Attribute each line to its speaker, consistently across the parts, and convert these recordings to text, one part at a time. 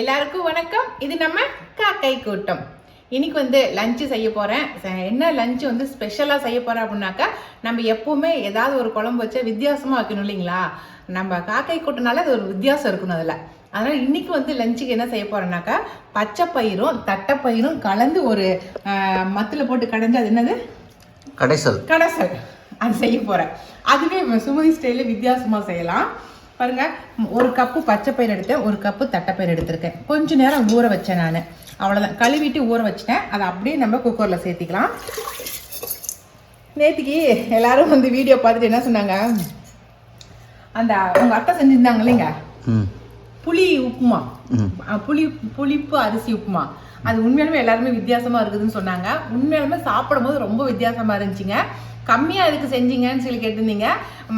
Speaker 1: எல்லாருக்கும் வணக்கம். இது நம்ம காக்கை கூட்டம். இன்னைக்கு வந்து லஞ்சு செய்ய போறேன். ச- என்ன லஞ்சு வந்து ஸ்பெஷலாக செய்ய போறேன் அப்படின்னாக்கா நம்ம எப்பவுமே ஏதாவது ஒரு குழம்பு வச்சா வித்தியாசமா வைக்கணும் இல்லைங்களா? நம்ம காக்கை கூட்டனால அது ஒரு வித்தியாசம் இருக்கணும் அதில். அதனால இன்னைக்கு வந்து லஞ்சுக்கு என்ன செய்ய போறேன்னாக்கா பச்சை பயிரும் தட்டைப்பயிரும் கலந்து ஒரு மத்தில் போட்டு கடைஞ்சு அது என்னது?
Speaker 2: கடைசல்.
Speaker 1: கடைசல். அது செய்ய போறேன். அதுவே சுமதி ஸ்டைல வித்தியாசமா செய்யலாம். பாருங்க ஒரு கப்பு பச்சை பயிர் எடுத்தேன் ஒரு கப்பு தட்டைப்பயிர் எடுத்திருக்கேன். கொஞ்ச நேரம் ஊற வச்சேன் நான். அவ்வளோதான் கழுவிட்டு ஊற வச்சிட்டேன். அதை அப்படியே நம்ம குக்கரில் சேர்த்திக்கலாம். நேத்திக்கு எல்லாரும் வந்து வீடியோ பார்த்துட்டு என்ன சொன்னாங்க? அந்த உங்க அத்தை செஞ்சிருந்தாங்க இல்லைங்க? புளி உப்புமா. புளி புளிப்பு அரிசி உப்புமா. அது உண்மையாலுமே எல்லாருமே வித்தியாசமா இருக்குதுன்னு சொன்னாங்க. உண்மையாலுமே சாப்பிடும் போது ரொம்ப வித்தியாசமா இருந்துச்சுங்க. கம்மியாக எதுக்கு செஞ்சீங்கன்னு சொல்லி கேட்டிருந்தீங்க.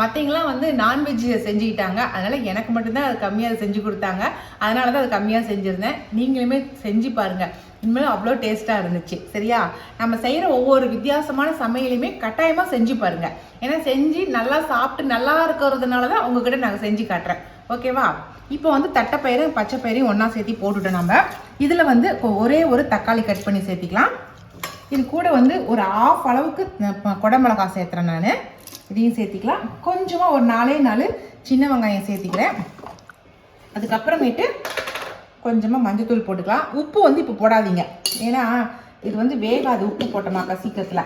Speaker 1: மற்றவங்களாம் வந்து நான்வெஜ் செஞ்சுக்கிட்டாங்க. அதனால் எனக்கு மட்டும்தான் அது கம்மியாக செஞ்சு கொடுத்தாங்க. அதனால தான் அது கம்மியாக செஞ்சுருந்தேன். நீங்களுமே செஞ்சு பாருங்க. இனிமேல் அவ்வளோ டேஸ்ட்டாக இருந்துச்சு. சரியா? நம்ம செய்கிற ஒவ்வொரு வித்தியாசமான சமையலையுமே கட்டாயமாக செஞ்சு பாருங்கள் ஏன்னா செஞ்சு நல்லா சாப்பிட்டு நல்லா இருக்கிறதுனால தான் உங்ககிட்ட நாங்கள் செஞ்சு காட்டுறேன். ஓகேவா? இப்போ வந்து தட்டைப்பயிறு பச்சைப்பயிரையும் ஒன்றா சேர்த்து போட்டுட்டோம் நம்ம. இதில் வந்து ஒரே ஒரு தக்காளி கட் பண்ணி சேர்த்திக்கலாம். இது கூட வந்து ஒரு ஆஃப் அளவுக்கு அஹ், குடமிளகா சேர்த்துறேன் நான். இதையும் சேர்த்திக்கலாம். கொஞ்சமாக ஒரு நாலே நாலு சின்ன வெங்காயம் சேர்த்திக்கிறேன். அதுக்கப்புறமேட்டு கொஞ்சமாக மஞ்சத்தூள் போட்டுக்கலாம். உப்பு வந்து இப்போ போடாதீங்க. ஏன்னா இது வந்து வேகாது உப்பு போட்டோமாக்கா சீக்கிரத்தில்.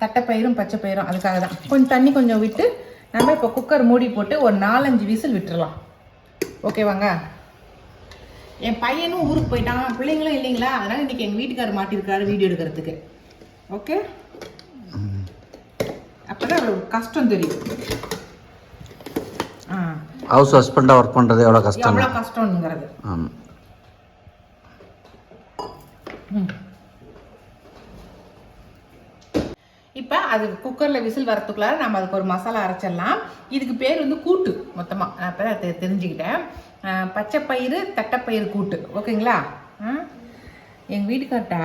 Speaker 1: தட்டைப்பயிரும் பச்சை பயிரும் அதுக்காக தான். கொஞ்சம் தண்ணி கொஞ்சம் விட்டு நம்ம இப்போ குக்கர் மூடி போட்டு ஒரு நாலஞ்சு விசில் விட்டுறலாம். ஓகேவாங்க என் பையனும் ஊருக்கு போயிட்டான். பிள்ளைங்களும் இல்லைங்களா? அதனால இன்னைக்கு எங்கள் வீட்டுக்காரர் மாட்டிருக்காரு வீடியோ எடுக்கிறதுக்கு. ஓகே அப்பதான் அவருக்கு கஷ்டம் தெரியும். ஆ.
Speaker 2: ஹவுஸ் ஹஸ்பண்டாக ஒர்க் பண்ணுறது எவ்வளோ கஷ்டம்?
Speaker 1: எவ்வளோ கஷ்டம்ங்கிறது.
Speaker 2: ஆமாம்
Speaker 1: இப்போ அது குக்கரில் விசில் வரத்துக்குள்ளார நம்ம அதுக்கு ஒரு மசாலா அரைச்சிடலாம். இதுக்கு பேர் வந்து கூட்டு மொத்தமாக நான் இப்போ தான் தெரிஞ்சுக்கிட்டேன். பச்சை பயிறு தட்டைப்பயிறு கூட்டு. ஓகேங்களா? எங்கள் வீட்டுக்கார்ட்ட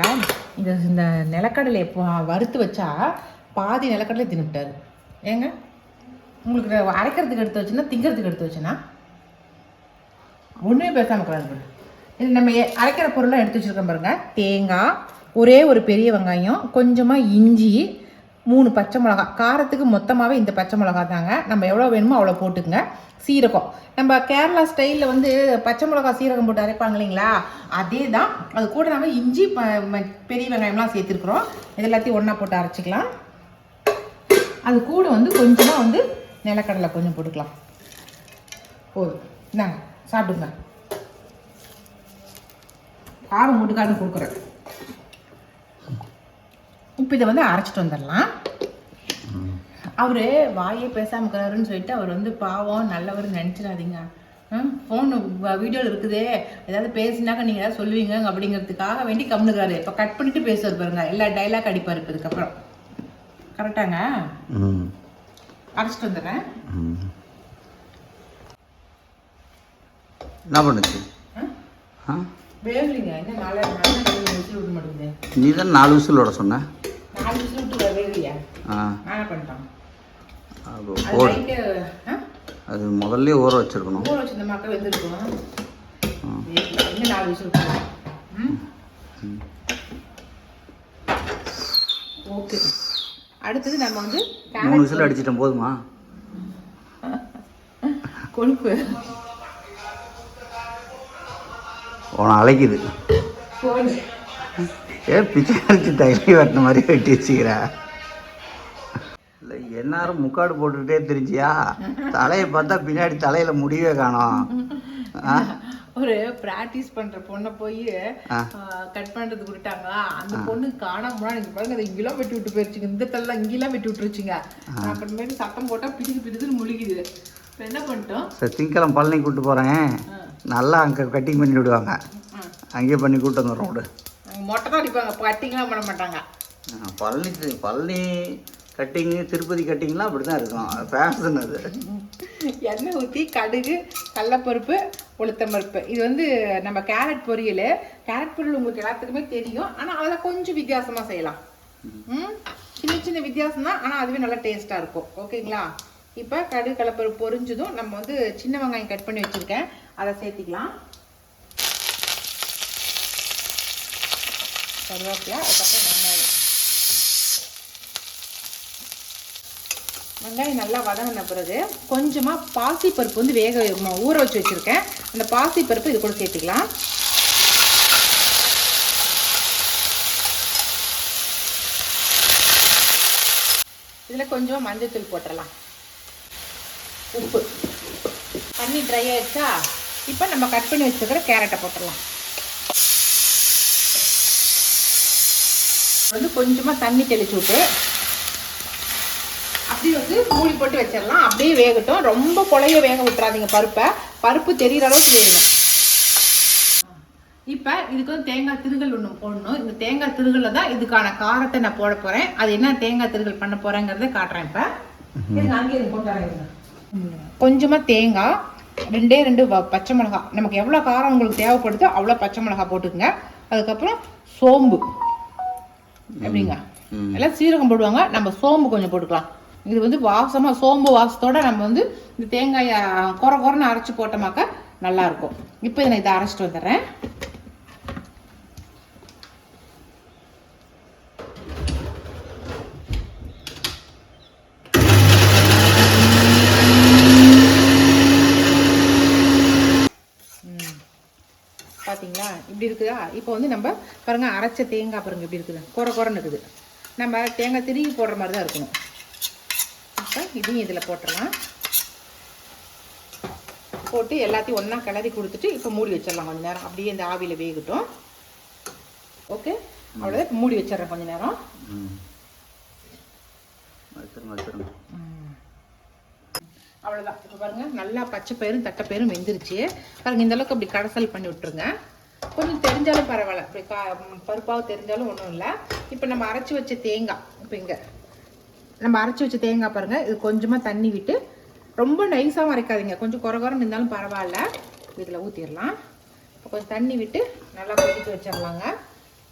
Speaker 1: இந்த இந்த நிலக்கடலை இப்போ வறுத்து வச்சா பாதி நிலக்கடலை தின்னுட்டாரு. ஏங்க? உங்களுக்கு அரைக்கிறதுக்கு எடுத்து வச்சுன்னா திங்கிறதுக்கு எடுத்து வச்சுன்னா ஒன்றுமே பேசாமல் கூடாது இது நம்ம அரைக்கிற பொருள்லாம் எடுத்து வச்சுருக்கோம் பாருங்கள் தேங்காய் ஒரே ஒரு பெரிய வெங்காயம் கொஞ்சமாக இஞ்சி மூணு பச்சை மிளகா. காரத்துக்கு மொத்தமாகவே இந்த பச்சை மிளகா தாங்க. நம்ம எவ்வளோ வேணுமோ அவ்வளோ போட்டுக்குங்க. சீரகம். நம்ம கேரளா ஸ்டைலில் வந்து பச்சை மிளகா சீரகம் போட்டு அரைப்பாங்க இல்லைங்களா? அதே தான் அது கூட நம்ம இஞ்சி ம- பெரிய வெங்காயம்லாம் சேர்த்துருக்குறோம். இது எல்லாத்தையும் ஒன்றா போட்டு அரைச்சிக்கலாம். அது கூட வந்து கொஞ்சமாக வந்து நிலக்கடலை கொஞ்சம் போட்டுக்கலாம். போதும். இந்தாங்க சாப்பிடுங்க. காரம் மூட்டுக்காரனு கொடுக்குறேன். இப்போ இதை வந்து அரைச்சிட்டு வந்துடலாம் அவரு வாயே பேசாம இருக்கிறாருன்னு சொல்லிட்டு அவர் வந்து பாவம் நல்லவர் நினச்சிடாதீங்க ஃபோன் வீடியோவில் இருக்குதே ஏதாவது பேசினாக்க நீங்கள் ஏதாவது சொல்லுவீங்க அப்படிங்கிறதுக்காக வேண்டி கம்னுக்காரு இப்போ கட் பண்ணிட்டு பேசுவார் பாருங்க எல்லா டைலாக் அடிப்பார் இப்போ இதுக்கப்புறம் கரெக்டாங்க
Speaker 2: ம்
Speaker 1: அரைச்சிட்டு வந்துடுறேன்
Speaker 2: என்ன பண்ணுச்சு ஆ
Speaker 1: வேகலைங்க என்ன நாலு நாலு விசில் விட மாட்டேங்குது
Speaker 2: நீ தான் நாலு
Speaker 1: விசில் வேகலையா
Speaker 2: அது முதல்ல ஊற வச்சிருக்கணும்.
Speaker 1: ஊற வச்சிருந்த மக்கள். இன்னும் நாலு விசில் ஓகே. அடுத்தது நம்ம வந்து
Speaker 2: மூணு விசில் அடிச்சிட்டேன் போதுமா?
Speaker 1: கொழுப்பு.
Speaker 2: உன அழைக்குது.
Speaker 1: போடு.
Speaker 2: ஏ பிச்சை அடிச்சு டைலி வெட்டின மாதிரி வெட்டி வச்சுக்கிற. இல்லை எந்நேரம் முக்காடு போட்டுக்கிட்டே தெரிஞ்சியா? தலையை பார்த்தா பின்னாடி தலையில முடிவே காணோம்.
Speaker 1: ஒரு பிராக்டிஸ் பண்ற பொண்ணை போய். கட் பண்றது விட்டாங்க அந்த பொண்ணு காணாம நீங்க பாருங்க அதை இங்கெல்லாம் வெட்டி விட்டு போயிருச்சுங்க. இந்த தள்ள இங்கெல்லாம் வெட்டி விட்டுருச்சுங்க. அப்புறமேட்டு சத்தம் போட்டா பிடிக்கு பிடிக்குன்னு முழுகிது இப்போ என்ன பண்ணிட்டோம்?
Speaker 2: சரி திங்கக்கிழமை பழனி கூப்பிட்டு போகிறேன் நல்லா அங்கே கட்டிங் பண்ணி விடுவாங்க. அங்கேயே பண்ணி கூப்பிட்டு வந்துடுறோம்
Speaker 1: மொட்டை தான் அடிப்பாங்க. கட்டிங்லாம் பண்ண மாட்டாங்க.
Speaker 2: தி- பழனி கட்டிங்கு திருப்பதி கட்டிங்லாம் அப்படி தான் இருக்கும் ஃபேஷன் அது.
Speaker 1: எண்ணெய் ஊற்றி கடுகு கடலப்பருப்பு உளுத்தம்பருப்பு. இது வந்து நம்ம கேரட் பொரியல். கேரட் பொரியல் உங்களுக்கு எல்லாத்துக்குமே தெரியும். ஆனால் அதில் கொஞ்சம் வித்தியாசமாக செய்யலாம். ம்? சின்ன சின்ன வித்தியாசம் தான். ஆனால் அதுவே நல்லா டேஸ்ட்டாக இருக்கும். ஓகேங்களா? இப்போ கடுகு கடலப்பருப்பு பொரிஞ்சதும் நம்ம வந்து சின்ன வெங்காயம் கட் பண்ணி வச்சுருக்கேன். அதை சேர்த்திக்கலாம். கருவேப்பிலை அதுக்கப்புறம் வெங்காயம். வெங்காயம் நல்லா வதங்கின பிறகு கொஞ்சமாக பாசிப்பருப்பு வந்து வேக ஊற வச்சு வச்சுருக்கேன். அந்த பாசிப்பருப்பு இது கூட சேர்த்துக்கலாம். இதில் கொஞ்சம் மஞ்சத்தூள் போட்டுடலாம் உப்பு. தண்ணி ட்ரை ஆயிடுச்சா? இப்போ நம்ம கட் பண்ணி வச்சுருக்கிற கேரட்டை போட்டுடலாம் வந்து கொஞ்சமாக தண்ணி தெளிச்சு விட்டு அப்படியே வந்து மூடி போட்டு வச்சிடலாம். அப்படியே வேகட்டும். ரொம்ப குழைய வேக விட்டுறாதீங்க பருப்பை. பருப்பு தெரியிற அளவுக்கு வேகணும். இப்போ இதுக்கு வந்து தேங்காய் திருகல் ஒன்று போடணும். இந்த தேங்காய் திருகல்ல தான் இதுக்கான காரத்தை நான் போட போகிறேன் அது என்ன தேங்காய் திருகல் பண்ண போகிறேங்கிறத காட்டுறேன் இப்போ. இருங்க அங்கேயே போட்டு கொஞ்சமாக தேங்காய் ரெண்டே ரெண்டு பச்சை மிளகாய். நமக்கு எவ்வளோ காரம் உங்களுக்கு தேவைப்படுதோ அவ்வளோ பச்சை மிளகாய் போட்டுக்கோங்க. அதுக்கப்புறம் சோம்பு. எப்படிங்க. எல்லாம் சீரகம் போடுவாங்க. நம்ம சோம்பு கொஞ்சம் போட்டுக்கலாம். இது வந்து வாசமாக சோம்பு வாசத்தோட நம்ம வந்து இந்த தேங்காயை குறை குறைன்னு அரைச்சி போட்டோமாக்கா நல்லா இருக்கும். இப்போ நான் இதை அரைச்சிட்டு வந்துடுறேன் ம். பாத்தீங்களா இப்படி இருக்குதா? இப்போ வந்து நம்ம பாருங்க அரைச்ச தேங்காய் பாருங்க இப்படி இருக்குது குறை குறைன்னு இருக்குது. நம்ம தேங்காய் திருகி போடுற மாதிரி தான் இருக்கணும். இப்போ இதையும் இதில் போட்டுடலாம். போட்டு எல்லாத்தையும் ஒன்றா கிளறி கொடுத்துட்டு இப்போ மூடி வச்சிடலாம் கொஞ்ச நேரம். அப்படியே இந்த ஆவியில் வேகட்டும். ஓகே அவ்வளோதான் மூடி வச்சிடுறேன் கொஞ்ச நேரம். அவ்வளோதான் இப்போ பாருங்க நல்லா பச்சை பயிரும் தட்டைப்பயிரும் வெந்துருச்சு. பாருங்க இந்த அளவுக்கு அப்படி கடைசல் பண்ணி விட்டுருங்க. கொஞ்சம் தெரிஞ்சாலும் பரவாயில்ல. இப்படி கா பருப்பாக தெரிஞ்சாலும் ஒன்றும் இல்லை. இப்போ நம்ம அரைச்சி வச்ச தேங்காய் இப்போ இங்கே. நம்ம அரைச்சி வச்ச தேங்காய் பாருங்கள் இது கொஞ்சமாக தண்ணி விட்டு ரொம்ப நைஸாகவும் அரைக்காதீங்க. கொஞ்சம் குறகுறன்னு இருந்தாலும் பரவாயில்ல. இதில் ஊற்றிடலாம் இப்போ கொஞ்சம் தண்ணி விட்டு நல்லா கொதிக்க வச்சிடலாங்க.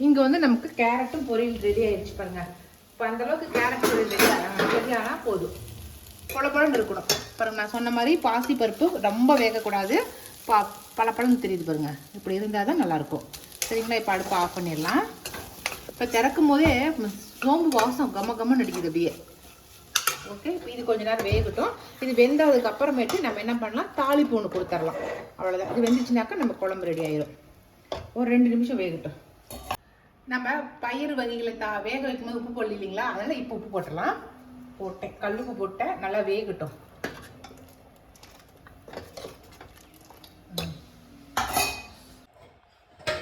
Speaker 1: இங்கே வந்து நமக்கு கேரட்டும் பொரியல் ரெடி ஆகிடுச்சு பாருங்கள் இப்போ அந்தளவுக்கு கேரட் பொரியல் ரெடி ரெடி ஆனால் போதும். பொலப்பழன்னு இருக்கணும். பாருங்கள் நான் சொன்ன மாதிரி பாசி பருப்பு ரொம்ப வேகக்கூடாது. பா பளபளன்னு தெரியுது பாருங்க. இப்படி இருந்தால் தான் நல்லாயிருக்கும் சரிங்களா? இப்போ அடுப்பு ஆஃப் பண்ணிடலாம். இப்போ திறக்கும் போதே சோம்பு வாசம் கம கம்மன்னு அடிக்குது அப்படியே. ஓகே இப்போ இது கொஞ்ச நேரம் வேகட்டும். இது வெந்ததுக்கு அப்புறமேட்டு நம்ம என்ன பண்ணலாம்? தாளிப்பு ஒன்று கொடுத்துடலாம் அவ்வளோதான் இது வெந்துச்சுனாக்கா நம்ம குழம்பு ரெடி ஆயிடும் ஒரு ரெண்டு நிமிஷம் வேகட்டும். நம்ம பயிர் வகைகளை தா வேக வைக்கும்போது உப்பு போடல இல்லைங்களா? அதனால் இப்போ உப்பு போட்டுடலாம். போட்டேன். கல்லுப்பு போட்டேன். நல்லா வேகட்டும்.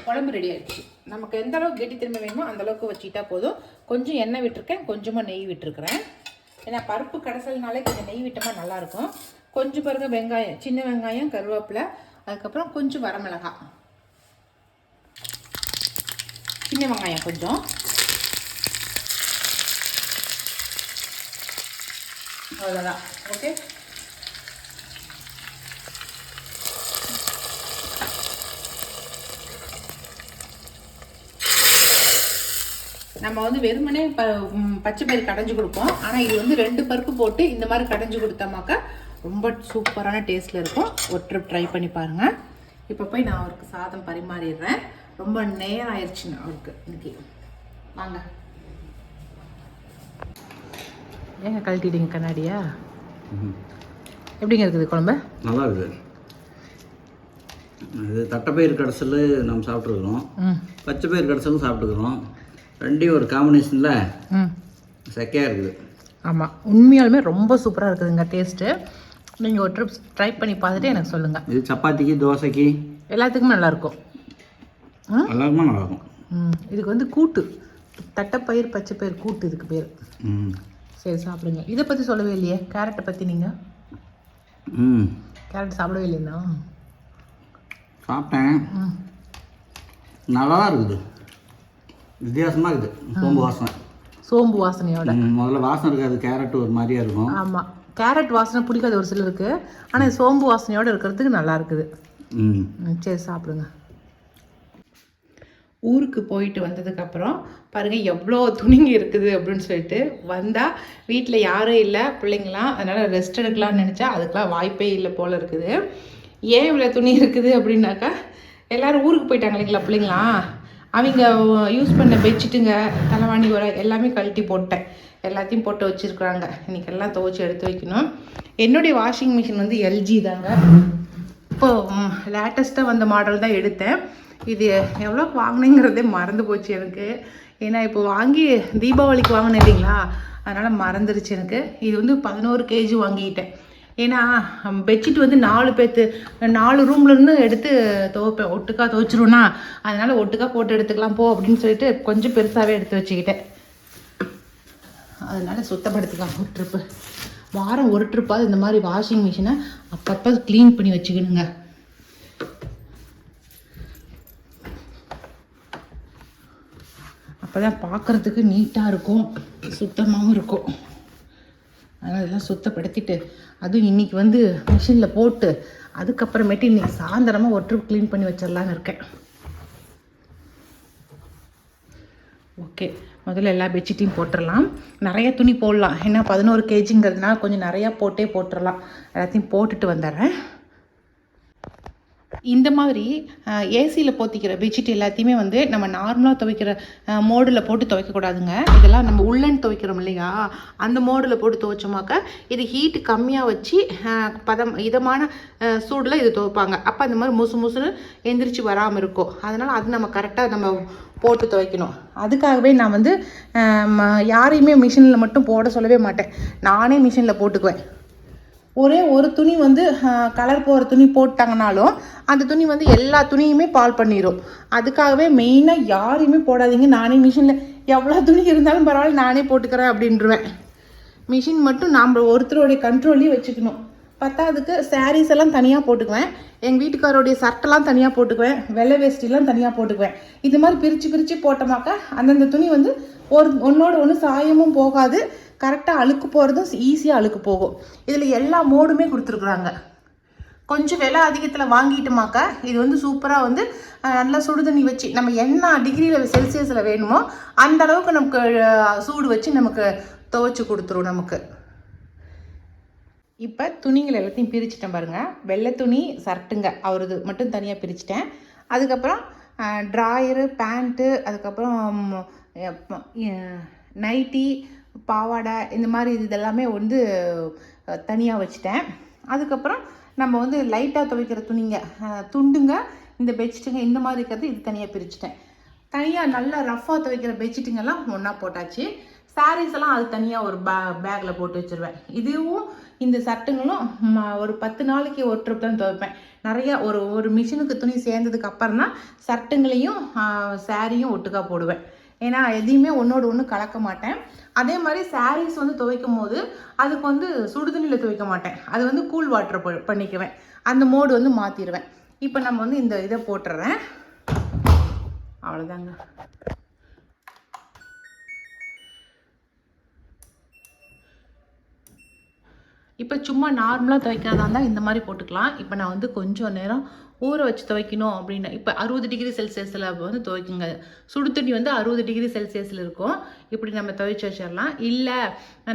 Speaker 1: குழம்பு ரெடி ஆகிடுச்சு நமக்கு எந்த அளவுக்கு திரும்ப வேணுமோ அந்தளவுக்கு வச்சுக்கிட்டா போதும். கொஞ்சம் எண்ணெய் விட்டுருக்கேன் கொஞ்சமாக நெய் விட்டுருக்குறேன். ஏன்னா பருப்பு கடைசல்னாலே கொஞ்சம் நெய் விட்டோமா நல்லாயிருக்கும். கொஞ்சம் பாருங்க வெங்காயம் சின்ன வெங்காயம் கருவேப்பிலை அதுக்கப்புறம் கொஞ்சம் வரமிளகாய். சின்ன வெங்காயம் கொஞ்சம். அவ்வளோதான் ஓகே நம்ம வந்து வெறுமனே ப பச்சை பயிர் கடைஞ்சு கொடுப்போம். ஆனால் இது வந்து ரெண்டு பருப்பு போட்டு இந்த மாதிரி கடைஞ்சு கொடுத்தோமாக்கா ரொம்ப சூப்பரான டேஸ்ட்டில் இருக்கும். ஒரு ட்ரிப் ட்ரை பண்ணி பாருங்கள் இப்போ போய் நான் அவருக்கு சாதம் பரிமாறிடுறேன். ரொம்ப நேரம் ஆயிடுச்சு அவருக்கு. இன்னைக்கு வாங்க. ஏங்க கழட்டிட்டீங்க கண்ணாடியா?
Speaker 2: ம்.
Speaker 1: எப்படிங்க இருக்குது குழம்பு?
Speaker 2: நல்லா இருக்குது இது தட்டைப்பயிர் கடைசல் நம்ம சாப்பிட்ருக்குறோம்
Speaker 1: ம்.
Speaker 2: பச்சை பயிர் கடைசலும் சாப்பிட்டுக்கிறோம். ரெண்டையும் ஒரு காம்பினேஷனில்
Speaker 1: ம்.
Speaker 2: செக்கையாக இருக்குது.
Speaker 1: ஆமாம் உண்மையாலுமே ரொம்ப சூப்பராக இருக்குதுங்க டேஸ்ட்டு நீங்கள் ஒரு ட்ரிப் ட்ரை பண்ணி பார்த்துட்டு எனக்கு சொல்லுங்கள்
Speaker 2: இது சப்பாத்திக்கு தோசைக்கு
Speaker 1: எல்லாத்துக்குமே நல்லாயிருக்கும்.
Speaker 2: எல்லாருக்குமே நல்லாயிருக்கும்?
Speaker 1: ம். இதுக்கு வந்து கூட்டு. தட்டைப்பயிர் பச்சை பயிர் கூட்டு இதுக்கு பேர்.
Speaker 2: ம்.
Speaker 1: சரி சாப்பிடுங்க. இதை பற்றி சொல்லவே இல்லையே. கேரட்டை பற்றி நீங்கள்
Speaker 2: ம்.
Speaker 1: கேரட் சாப்பிடவே இல்லைன்னா?
Speaker 2: சாப்பிட்டேன்.
Speaker 1: ம்.
Speaker 2: நல்லா இருக்குது. வித்தியாசமாக இருக்குது. சோம்பு வாசனை.
Speaker 1: சோம்பு வாசனையோட.
Speaker 2: முதல்ல வாசனை இருக்காது கேரட் ஒரு மாதிரியா இருக்கும்.
Speaker 1: ஆமாம் கேரட் வாசனை பிடிக்காது ஒரு சிலருக்கு. ஆனால் சோம்பு வாசனையோட இருக்கிறதுக்கு நல்லா இருக்குது. சரி சாப்பிடுங்க. ஊருக்கு போயிட்டு வந்ததுக்கப்புறம் பாருங்கள் எவ்வளோ துணிங்க இருக்குது அப்படின்னு சொல்லிட்டு வந்தால் வீட்டில் யாரும் இல்லை பிள்ளைங்களாம் அதனால் ரெஸ்ட் எடுக்கலாம்னு நினச்சா அதுக்கெலாம் வாய்ப்பே இல்லை போல் இருக்குது. ஏன் இவ்வளோ துணி இருக்குது அப்படின்னாக்கா எல்லாரும் ஊருக்கு போயிட்டாங்க இல்லைங்களா பிள்ளைங்களாம்? அவங்க யூஸ் பண்ண பெட்ஷீட்டுங்க தலைவாணி உரை எல்லாமே கழட்டி போட்டேன். எல்லாத்தையும் போட்டு வச்சுருக்குறாங்க. இன்றைக்கி எல்லாம் துவைச்சி எடுத்து வைக்கணும். என்னுடைய வாஷிங் மிஷின் வந்து எல்ஜி தாங்க. இப்போது லேட்டஸ்ட்டாக வந்த மாடல் தான் எடுத்தேன். இது எவ்வளோ வாங்கினேங்கிறதே மறந்து போச்சு எனக்கு. ஏன்னா இப்போ வாங்கி தீபாவளிக்கு வாங்கினேன் இல்லைங்களா? அதனால் மறந்துருச்சு எனக்கு. இது வந்து பதினோரு கேஜி வாங்கிட்டேன். ஏன்னா பெட்ஷீட் வந்து நாலு பேர்த்து நாலு ரூம்லேருந்து எடுத்து துவைப்பேன் ஒட்டுக்கா துவைச்சிருவேனா அதனால் ஒட்டுக்கா போட்டு எடுத்துக்கலாம் போ அப்படின்னு சொல்லிட்டு கொஞ்சம் பெருசாகவே எடுத்து வச்சுக்கிட்டேன். அதனால் சுத்தப்படுத்திக்கலாம் ஒரு ட்ரிப்பு வாரம் ஒரு ட்ரிப்பாவது இந்த மாதிரி வாஷிங் மிஷினை அப்பப்போ க்ளீன் பண்ணி வச்சுக்கணுங்க. அப்போ தான் பார்க்குறதுக்கு நீட்டாக இருக்கும் சுத்தமாகவும் இருக்கும். அதனால் இதெல்லாம் சுத்தப்படுத்திட்டு அதுவும் இன்றைக்கி வந்து மிஷினில் போட்டு அதுக்கப்புறமேட்டு இன்றைக்கி சாயந்தரமாக ஒரு ட்ரிப் க்ளீன் பண்ணி வச்சிடலான்னு இருக்கேன். ஓகே முதல்ல எல்லா பெட்ஷீட்டையும் போட்டுடலாம். நிறைய துணி போடலாம். ஏன்னா பதினோரு கேஜிங்கிறதுனால கொஞ்சம் நிறையா போட்டே போட்டுடலாம். எல்லாத்தையும் போட்டுட்டு வந்துடுறேன். இந்த மாதிரி ஏசியில் போத்திக்கிற பெட்ஷீட் எல்லாத்தையுமே வந்து நம்ம நார்மலாக துவைக்கிற மோடில் போட்டு துவைக்கக்கூடாதுங்க இதெல்லாம் நம்ம உள்ளன் துவைக்கிறோம் இல்லையா? அந்த மோடில் போட்டு துவைச்சோமாக்க இது ஹீட்டு கம்மியாக வச்சு பதம் இதமான சூடில் இது துவைப்பாங்க. அப்போ அந்த மாதிரி முசு முசுன்னு எந்திரிச்சு வராமல் இருக்கும். அதனால் அது நம்ம கரெக்டாக நம்ம போட்டு துவைக்கணும். அதுக்காகவே நான் வந்து ம- யாரையுமே மிஷினில் மட்டும் போட சொல்லவே மாட்டேன். நானே மிஷினில் போட்டுக்குவேன். ஒரே ஒரு துணி வந்து கலர் போகிற துணி போட்டாங்கனாலும் அந்த துணி வந்து எல்லா துணியுமே பால் பண்ணிடும் அதுக்காகவே மெயினாக யாரையுமே போடாதீங்க. நானே மிஷினில் எவ்வளோ துணி இருந்தாலும் பரவாயில்ல நானே போட்டுக்கிறேன் அப்படின்றவேன். மிஷின் மட்டும் நாம் ஒருத்தருடைய கண்ட்ரோல்லையும் வச்சுக்கணும். பத்தாவதுக்கு சாரீஸ் எல்லாம் தனியாக போட்டுக்குவேன். எங்கள் வீட்டுக்காரோடைய சர்ட்டெல்லாம் தனியாக போட்டுக்குவேன். வெள்ளை வேஷ்டிலாம் தனியாக போட்டுக்குவேன். இது மாதிரி பிரித்து பிரித்து போட்டோமாக்கா அந்தந்த துணி வந்து ஒரு ஒன்றோட ஒன்று சாயமும் போகாது. கரெக்டாக அழுக்கு போகிறதும் ஈஸியாக அழுக்கு போகும். இதில் எல்லா மோடுமே கொடுத்துருக்குறாங்க. கொஞ்சம் விலை அதிகத்தில் வாங்கிட்டோமாக்கா இது வந்து சூப்பராக வந்து நல்லா சுடு தண்ணி வச்சு நம்ம என்ன டிகிரியில் செல்சியஸில் வேணுமோ அந்த அளவுக்கு நமக்கு சூடு வச்சு நமக்கு துவைச்சி கொடுத்துரும் நமக்கு. இப்போ துணிங்களை எல்லாத்தையும் பிரிச்சுட்டேன் பாருங்கள் வெள்ளை துணி சர்ட்டுங்க. அவரது மட்டும் தனியாக பிரிச்சிட்டேன். அதுக்கப்புறம் ட்ராயரு பேண்ட்டு அதுக்கப்புறம் நைட்டி பாவாடை இந்த மாதிரி இது இதெல்லாமே வந்து தனியாக வச்சுட்டேன். அதுக்கப்புறம் நம்ம வந்து லைட்டாக துவைக்கிற துணிங்க துண்டுங்க இந்த பெட்ஷீட்டுங்க இந்த மாதிரி இருக்கிறது இது தனியாக பிரிச்சுட்டேன். தனியாக நல்லா ரஃப்பாக துவைக்கிற பெட்ஷீட்டுங்கெல்லாம் ஒன்றா போட்டாச்சு. சாரீஸ் எல்லாம் அது தனியாக ஒரு பே பேக்கில் போட்டு வச்சுருவேன். இதுவும் இந்த சட்டுங்களும் ஒரு பத்து நாளைக்கு ஒரு ட்ரிப் தான் துவைப்பேன். நிறையா ஒரு ஒரு மிஷினுக்கு துணி சேர்ந்ததுக்கு அப்புறம் தான் சட்டுங்களையும் சாரியும் ஒட்டுக்கா போடுவேன். ஏன்னா எதையுமே ஒன்றோடு ஒன்று கலக்க மாட்டேன். அதே மாதிரி சாரீஸ் வந்து துவைக்கும் போது அதுக்கு வந்து சுடுதண்ணியில் துவைக்க மாட்டேன். அது வந்து கூல் வாட்டர் பண்ணிக்குவேன். அந்த மோடு வந்து மாற்றிடுவேன் இப்போ நம்ம வந்து இந்த இதை போட்டுறேன். அவ்வளோதாங்க இப்போ சும்மா நார்மலாக துவைக்கிறதா இருந்தால் இந்த மாதிரி போட்டுக்கலாம். இப்போ நான் வந்து கொஞ்சம் நேரம் ஊற வச்சு துவைக்கணும் அப்படின்னு இப்போ அறுபது டிகிரி செல்சியஸில் வந்து துவைக்குங்க. சுடு தண்ணி வந்து அறுபது டிகிரி செல்சியஸில் இருக்கும். இப்படி நம்ம துவைச்சு வச்சிடலாம். இல்லை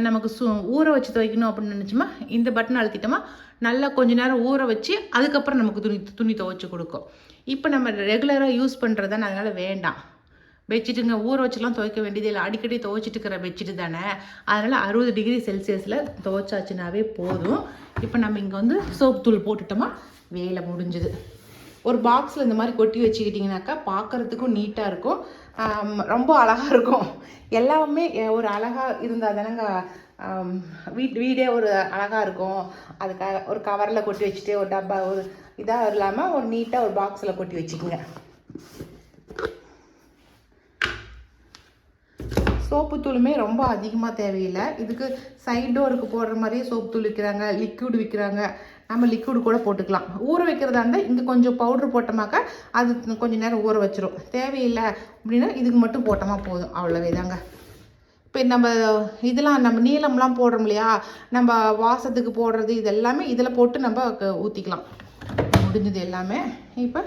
Speaker 1: நமக்கு சு ஊற வச்சு துவைக்கணும் அப்படின்னு நினச்சோமா இந்த பட்டன் அழுத்திட்டோமா நல்லா கொஞ்ச நேரம் ஊற வச்சு அதுக்கப்புறம் நமக்கு துணி துணி துவைச்சி கொடுக்கும். இப்போ நம்ம ரெகுலராக யூஸ் பண்ணுறதான அதனால் வேண்டாம். பெட்ஷீட்டுங்க ஊற வச்சுலாம் துவைக்க வேண்டியது இல்லை. அடிக்கடி துவைச்சிட்டு இருக்கிற பெட்ஷீட்டு தானே. அதனால் அறுபது டிகிரி செல்சியஸில் துவைச்சாச்சுனாவே போதும். இப்போ நம்ம இங்கே வந்து சோப் தூள் போட்டுட்டோமா? வேலை முடிஞ்சுது. ஒரு பாக்ஸில் இந்த மாதிரி கொட்டி வச்சுக்கிட்டிங்கனாக்கா பார்க்குறதுக்கும் நீட்டாக இருக்கும். ரொம்ப அழகாக இருக்கும். எல்லாமே ஒரு அழகாக இருந்தால் தானேங்க வீட் வீடே ஒரு அழகாக இருக்கும். அதுக்காக ஒரு கவரில் கொட்டி வச்சுட்டு ஒரு டப்பா ஒரு இதாக இல்லாமல் ஒரு நீட்டாக ஒரு பாக்ஸில் கொட்டி வச்சுக்கோங்க. சோப்பு தூளுமே ரொம்ப அதிகமாக தேவையில்லை. இதுக்கு சைட் டோருக்கு போடுற மாதிரியே சோப்பு தூள் விற்கிறாங்க லிக்விட் விற்கிறாங்க நம்ம லிக்விடு கூட போட்டுக்கலாம். ஊற வைக்கிறதா இருந்தால் இங்கே கொஞ்சம் பவுட்ரு போட்டோமாக்கா அது கொஞ்சம் நேரம் ஊற வச்சிரும். தேவையில்லை அப்படின்னா இதுக்கு மட்டும் போட்டோமா போதும். அவ்வளோவே தாங்க இப்போ நம்ம இதெல்லாம் நம்ம நீளம்லாம் போடுறோம் இல்லையா? நம்ம வாசத்துக்கு போடுறது இது எல்லாமே இதில் போட்டு நம்ம ஊற்றிக்கலாம் முடிஞ்சது எல்லாமே. இப்போ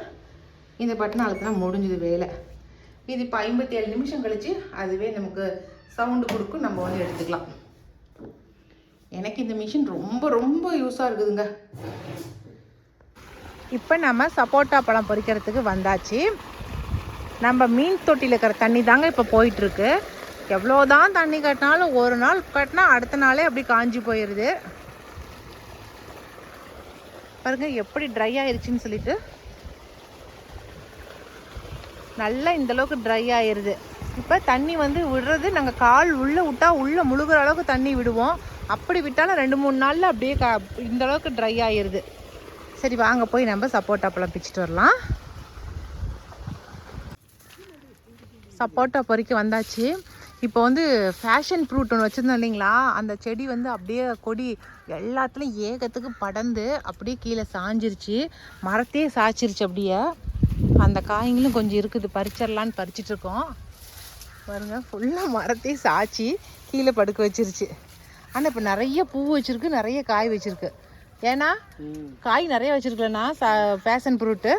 Speaker 1: இந்த பட்டன் அழுத்தினா முடிஞ்சது வேலை. இது இப்போ ஐம்பத்தி ஏழு நிமிஷம் கழிச்சு அதுவே நமக்கு சவுண்டு கொடுக்கும். நம்ம வந்து எடுத்துக்கலாம். எனக்கு இந்த மிஷின் ரொம்ப ரொம்ப யூஸாக இருக்குதுங்க. இப்போ நம்ம சப்போட்டா பழம் பொரிக்கிறதுக்கு வந்தாச்சு. நம்ம மீன் தொட்டியில் இருக்கிற தண்ணி தாங்க இப்போ போயிட்டுருக்கு. எவ்வளோ தான் தண்ணி கட்டினாலும் ஒரு நாள் கட்டினா அடுத்த நாளே அப்படி காஞ்சி போயிடுது பாருங்க எப்படி ட்ரை ஆயிருச்சுன்னு சொல்லிட்டு. நல்லா இந்தளவுக்கு ட்ரை ஆயிடுது இப்போ தண்ணி வந்து விடுறது நாங்கள் கால் உள்ளே விட்டால் உள்ளே முழுகிற அளவுக்கு தண்ணி விடுவோம். அப்படி விட்டாலும் ரெண்டு மூணு நாளில் அப்படியே கா இந்தளவுக்கு ட்ரை ஆயிடுது சரி வாங்க போய் நம்ம சப்போட்டா பழம் பிச்சுட்டு வரலாம். சப்போட்டா பொறிக்க வந்தாச்சு. இப்போ வந்து ஃபேஷன் ஃப்ரூட் ஒன்று வச்சுருந்தோம் இல்லைங்களா? அந்த செடி வந்து அப்படியே கொடி எல்லாத்துலேயும் ஏகத்துக்கு படர்ந்து அப்படியே கீழே சாஞ்சிருச்சு. மரத்தையே சாய்ச்சிருச்சு அப்படியே. அந்த காய்களும் கொஞ்சம் இருக்குது. பறிச்சிடலான்னு பறிச்சிட்டு இருக்கோம் பாருங்க ஃபுல்லாக மரத்தையே சாய்ச்சி கீழே படுக்க வச்சிருச்சு. ஆனால் இப்போ நிறைய பூ வச்சிருக்கு நிறைய காய் வச்சிருக்கு. ஏன்னா காய் நிறைய வச்சிருக்கலண்ணா ஃபேஷன் ஃப்ரூட்டு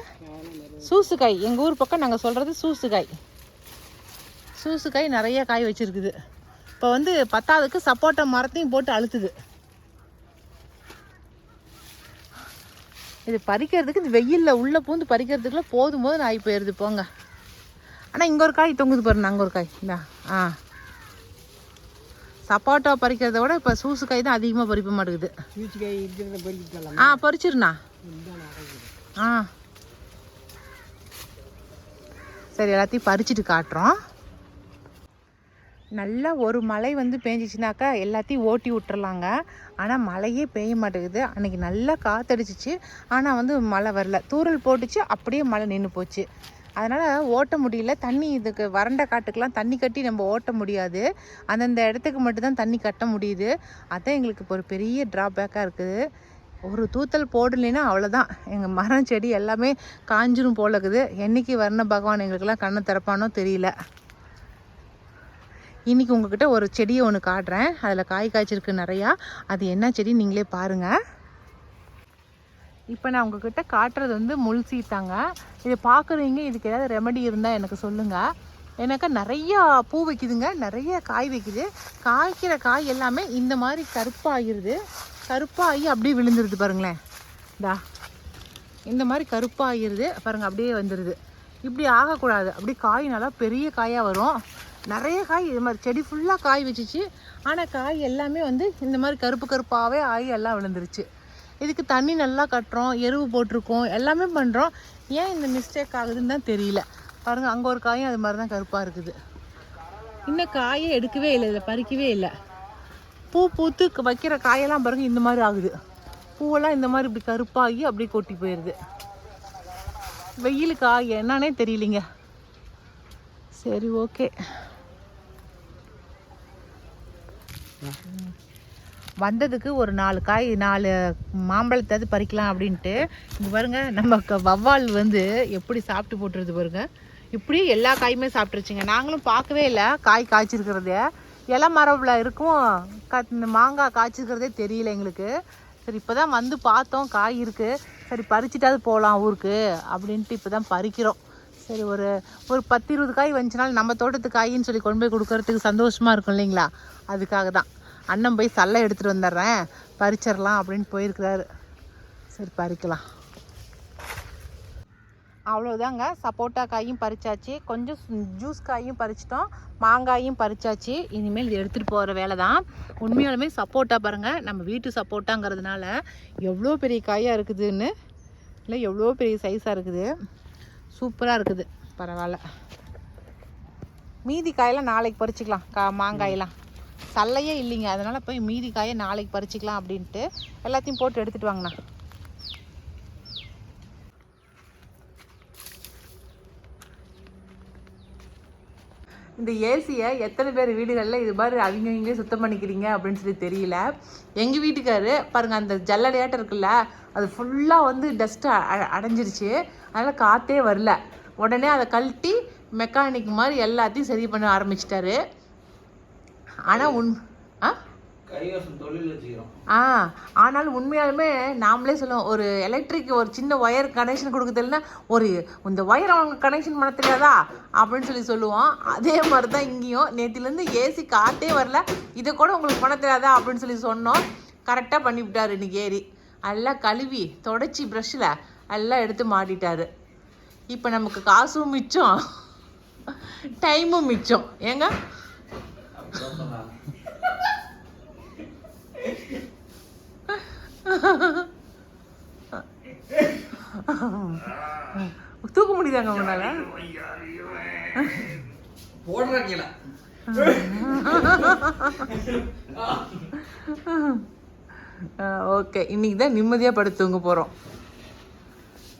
Speaker 1: சூசுக்காய் எங்கள் ஊர் பக்கம் நாங்கள் சொல்கிறது சூசுக்காய் சூசுக்காய் நிறைய காய் வச்சிருக்குது. இப்போ வந்து பத்தாவதுக்கு சப்போட்டா மரத்தையும் போட்டு அழுத்துது. இது பறிக்கிறதுக்கு இந்த வெயிலில் உள்ளே பூந்து பறிக்கிறதுக்குள்ள போதும் போது நாய் போயிடுது போங்க. ஆனால் இங்கே ஒரு காய் தொங்குது பாருங்க அங்கே ஒரு காய். இந்தா ஆ. சப்போட்டா பறிக்கிறத விட இப்போ சூசுக்காய் தான் அதிகமாக பறிக்க மாட்டேங்குது ஆ பறிச்சிருண்ணா. ஆ. சரி எல்லாத்தையும் பறிச்சுட்டு காட்டுறோம். நல்லா ஒரு மழை வந்து பேஞ்சிச்சுனாக்கா எல்லாத்தையும் ஓட்டி விட்டுறலாங்க. ஆனால் மழையே பெய்ய மாட்டேங்குது. அன்றைக்கி நல்லா காற்றடிச்சிச்சு ஆனால் வந்து மழை வரல. தூறல் போட்டுச்சு. அப்படியே மழை நின்று போச்சு. அதனால் ஓட்ட முடியல. தண்ணி இதுக்கு வறண்ட காட்டுக்கெலாம் தண்ணி கட்டி நம்ம ஓட்ட முடியாது. அந்தந்த இடத்துக்கு மட்டும்தான் தண்ணி கட்ட முடியுது. அதான் எங்களுக்கு இப்போ ஒரு பெரிய ட்ராபேக்காக இருக்குது. ஒரு தூத்தல் போடலைன்னா அவ்வளோதான் எங்கள் மரம் செடி எல்லாமே காஞ்சிரும் போல இருக்குது என்னைக்கு வர்ண பகவான் எங்களுக்கெல்லாம் கண்ணை திறப்பானோ தெரியல. இன்றைக்கி உங்ககிட்ட ஒரு செடியை ஒன்று காட்டுறேன். அதில் காய் காய்ச்சிருக்கு நிறையா. அது என்ன செடி நீங்களே பாருங்கள் இப்போ நான் உங்ககிட்ட காட்டுறது வந்து முள் சீத்தாங்க இதை பார்க்குறீங்க இதுக்கு ஏதாவது ரெமெடி இருந்தால் எனக்கு சொல்லுங்கள் எனக்கு நிறையா பூ வைக்குதுங்க. நிறைய காய் வைக்குது. காய்க்கிற காய் எல்லாமே இந்த மாதிரி கருப்பாகிருது கருப்பாகி அப்படியே விழுந்துருது பாருங்களேன். இந்தா. இந்த மாதிரி கருப்பாகிடுது பாருங்கள் அப்படியே வந்துடுது இப்படி ஆகக்கூடாது. அப்படி காய் நல்லா பெரிய காயாக வரும். நிறைய காய் இது மாதிரி செடி ஃபுல்லாக காய் வச்சிச்சு. ஆனால் காய் எல்லாமே வந்து இந்த மாதிரி கருப்பு கருப்பாகவே ஆகி எல்லாம் விழுந்துருச்சு. இதுக்கு தண்ணி நல்லா கட்டுறோம் எருவு போட்டிருக்கோம் எல்லாமே பண்ணுறோம் ஏன் இந்த மிஸ்டேக் ஆகுதுன்னு தான் தெரியல. பாருங்கள் அங்கே ஒரு காயும் அது மாதிரி தான் கருப்பாக இருக்குது. இன்னும் காயே எடுக்கவே இல்லை இதில் பறிக்கவே இல்லை. பூ பூத்து வைக்கிற காயெல்லாம் பாருங்கள் இந்த மாதிரி ஆகுது. பூவெல்லாம் இந்த மாதிரி இப்படி கருப்பாகி அப்படியே கொட்டி போயிடுது வெயில் காய் என்னன்னே தெரியலிங்க. சரி ஓகே. வந்ததுக்கு ஒரு நாலு காய் நாலு மாம்பழத்தாவது பறிக்கலாம் அப்படின்ட்டு இங்கே பாருங்க நம்ம வவ்வால் வந்து எப்படி சாப்பிட்டு போட்டுருது பாருங்க. இப்படி எல்லா காயுமே சாப்பிட்ருச்சுங்க நாங்களும் பார்க்கவே இல்லை காய் காய்ச்சிருக்கிறதே. இலை மரபில் இருக்கும். க இந்த மாங்காய் காய்ச்சிருக்கிறதே தெரியல எங்களுக்கு. சரி இப்போ தான் வந்து பார்த்தோம் காய் இருக்குது சரி பறிச்சிட்டாவது போகலாம் ஊருக்கு அப்படின்ட்டு இப்போ தான் பறிக்கிறோம். சரி ஒரு ஒரு பத்து இருபது காய் வந்துச்சுனாலும் நம்ம தோட்டத்து காயின்னு சொல்லி கொண்டு போய் கொடுக்கறதுக்கு சந்தோஷமாக இருக்கும் இல்லைங்களா? அதுக்காக தான் அண்ணன் போய் சல்லை எடுத்துகிட்டு வந்துடுறேன். பறிச்சிடலாம் அப்படின்னு போயிருக்கிறாரு. சரி பறிக்கலாம். அவ்வளோதாங்க சப்போட்டா காயும் பறிச்சாச்சு. கொஞ்சம் ஜூஸ் காயும் பறிச்சிட்டோம். மாங்காயும் பறிச்சாச்சு. இனிமேல் இது எடுத்துகிட்டு போகிற வேலை தான் உண்மையாலுமே சப்போட்டா பாருங்கள் நம்ம வீட்டு சப்போட்டாங்கிறதுனால எவ்வளோ பெரிய காயாக இருக்குதுன்னு இல்லை எவ்வளோ பெரிய சைஸாக இருக்குது. சூப்பராக இருக்குது. பரவாயில்ல. மீதி காயெல்லாம் நாளைக்கு பறிச்சுக்கலாம். கா மாங்காயெல்லாம். சல்லையே இல்லைங்க. அதனால் போய் மீதி காயை நாளைக்கு பறிச்சுக்கலாம் அப்படின்ட்டு எல்லாத்தையும் போட்டு எடுத்துகிட்டு வாங்கண்ணா. இந்த ஏசியை எத்தனை பேர் வீடுகளில் இது மாதிரி அவங்க இவங்களே சுத்தம் பண்ணிக்கிறீங்க அப்படின்னு சொல்லி தெரியல. எங்கள் வீட்டுக்காரு பாருங்கள் அந்த ஜல்லடையாட்டம் இருக்குல்ல அது ஃபுல்லாக வந்து டஸ்ட்டு அடைஞ்சிருச்சு. அதனால் காற்றே வரல. உடனே அதை கழட்டி மெக்கானிக் மாதிரி எல்லாத்தையும் சரி பண்ண ஆரம்பிச்சிட்டாரு. ஆனால் உன் ஆ? ஆ ஆனாலும் உண்மையாலுமே நாமளே சொல்லுவோம் ஒரு எலக்ட்ரிக் ஒரு சின்ன ஒயர் கனெக்ஷன் கொடுக்க தெரியலனா ஒரு இந்த ஒயர் அவங்க கனெக்ஷன் பண்ண தெரியாதா? அப்படின்னு சொல்லி சொல்லுவோம். அதே மாதிரி தான் இங்கேயும். நேற்றுலேருந்து ஏசி காற்றே வரல. இதை கூட உங்களுக்கு பண்ண தெரியாதா? அப்படின்னு சொல்லி சொன்னோம். கரெக்டாக பண்ணி விட்டாரு இன்னைக்கு ஏறி எல்லாம் கழுவி தொடச்சி ப்ரஷ்ஷில் எல்லாம் எடுத்து மாட்டிட்டாரு. இப்போ நமக்கு காசும் மிச்சம். டைமும் மிச்சம். ஏங்க? தூக்க முடியுதாங்க உங்களால? ஓகே. இன்னைக்கு தான் நிம்மதியாக படுத்து தூங்க போகிறோம்